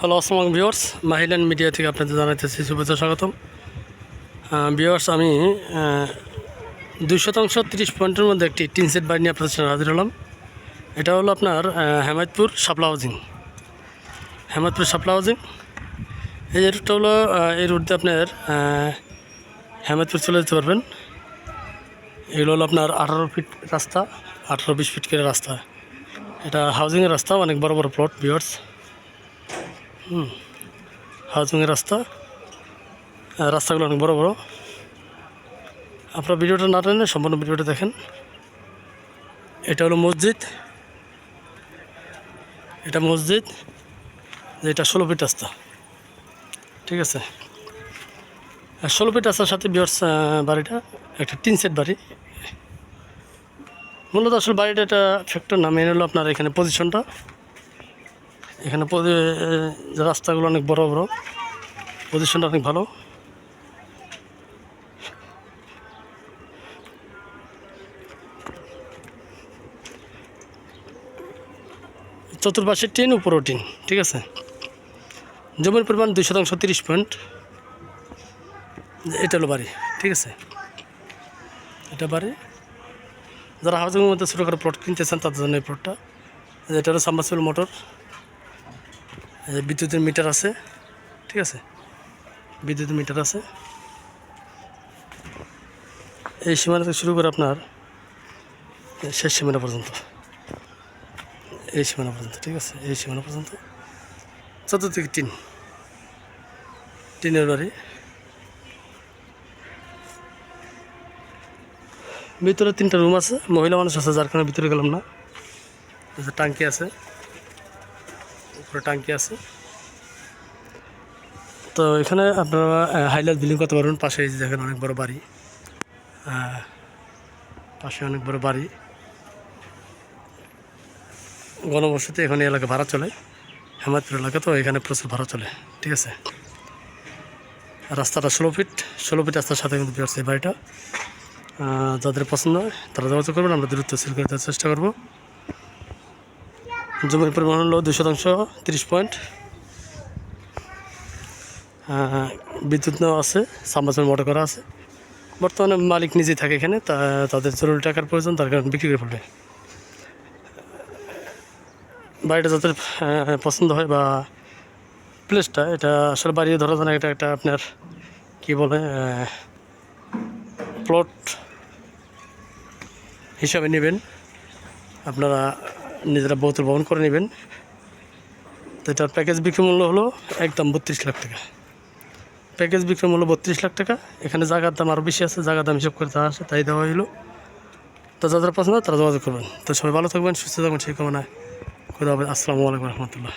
Hello, আসসালাম viewers মাহিল্যান্ড media থেকে আপনাদের জানাইতেছি শুভেচ্ছা, স্বাগতম। ভিওর্স আমি দুই শতাংশ তিরিশ পয়েন্টের মধ্যে একটি টিন সেট বাড়ি নিয়ে আপনাদের হাজির হলাম। এটা হলো আপনার হেমায়তপুর শাপলা হাউজিং। হেমায়তপুর শাপলা হাউজিং। এই রুটটা হলো এই রুট দিয়ে আপনার হেমায়তপুর চলে যেতে পারবেন। এগুলো হলো আপনার আঠারো ফিট রাস্তা, আঠারো বিশ ফিট করে রাস্তা। এটা হাউজিংয়ের রাস্তা, অনেক বড় বড় প্লট ভিওর্স হাউজিংয়ের রাস্তা। আহ, রাস্তাগুলো অনেক বড় বড়। আপনার ভিডিওটা না টেনে সম্পূর্ণ ভিডিওটা দেখেন। এটা হলো মসজিদ। এটা মসজিদ যে এটা ষোলো ফিট রাস্তা। ঠিক আছে? ষোলো ফিট রাস্তার সাথে বিয়ার্স বাড়িটা একটা টিন সেট বাড়ি। মূলত আসলে বাড়িটা একটা ফ্যাক্টর না মেন হলো আপনার এখানে পজিশনটা এখানে রাস্তাগুলো অনেক বড় বড়। পজিশনটা অনেক ভালো। চতুর্পাশে টিন, উপরও টিন, ঠিক আছে? জমির পরিমাণ দুই শতাংশ, তিরিশ পয়েন্ট। এটা হলো বাড়ি, ঠিক আছে? এটা বাড়ি। যারা হাউজিংয়ের মধ্যে ছোটো করে প্লট কিনতে চান, তাদের জন্য এই প্লটটা এটা হলো সাম্বাসিবল মোটর। বিদ্যুতের মিটার আছে। ঠিক আছে? বিদ্যুতের মিটার আছে। এই সীমানা থেকে শুরু করে আপনার শেষ সীমানা পর্যন্ত। এই সীমানা পর্যন্ত, ঠিক আছে? এই সীমানা পর্যন্ত। চতুর্দিকে টিন। টিনের বাড়ি। ভিতরে তিনটা রুম আছে। মহিলা মানুষ আছে, যার কারণে ভিতরে গেলাম না। টাঙ্কি আছে। উপরে টাঙ্কি আছে। তো এখানে আপনারা হাইলাইট বিল্ডিং করতে পারবেন। পাশে এই দেখেন অনেক বড় বাড়ি। পাশে অনেক বড় বাড়ি। গণবসতি এখানে এলাকা ভাড়া চলে। হেমায়তপুর এলাকা তো এখানে প্রচুর ভাড়া চলে। ঠিক আছে? রাস্তাটা ষোলো ফিট। ষোলো ফিট রাস্তার সাথে কিন্তু এই বাড়িটা। যাদের পছন্দ হয় তারা যোগাযোগ করবেন। আমরা দূরত্ব সেল করে দেওয়ার চেষ্টা করব। জমির পরিমাণ হলো দুই শতাংশ, তিরিশ পয়েন্ট। বিদ্যুৎ নেওয়া আছে, সাবমার্সিবল মোটর করা আছে। বর্তমানে মালিক নিজেই থাকে এখানে, তা, তাদের জরুরি টাকার প্রয়োজন, তার কারণে বিক্রি করে ফেলবে। বাড়িটা যাদের পছন্দ হয় বা প্লেসটা, এটা আসলে বাড়ি ধরা যায় না এটা একটা আপনার, কী বলে প্লট হিসাবে নেবেন। আপনারা নিজেরা বহুতল বহন করে নেবেন। তো এটার প্যাকেজ বিক্রি মূল্য হলো একদম বত্রিশ লাখ টাকা। প্যাকেজ বিক্রি মূল্য বত্রিশ লাখ টাকা। এখানে জায়গার দাম আরও বেশি আছে, জায়গার দাম হিসাব করে যা আছে তাই দেওয়া হলো তো যাদের পছন্দ তারা যোগাযোগ করবেন। তো সবাই ভালো থাকবেন, সুস্থ থাকবেন, সেই কামনায় হাফেজ। আসসালামু আলাইকুম রহমতুল্লাহ।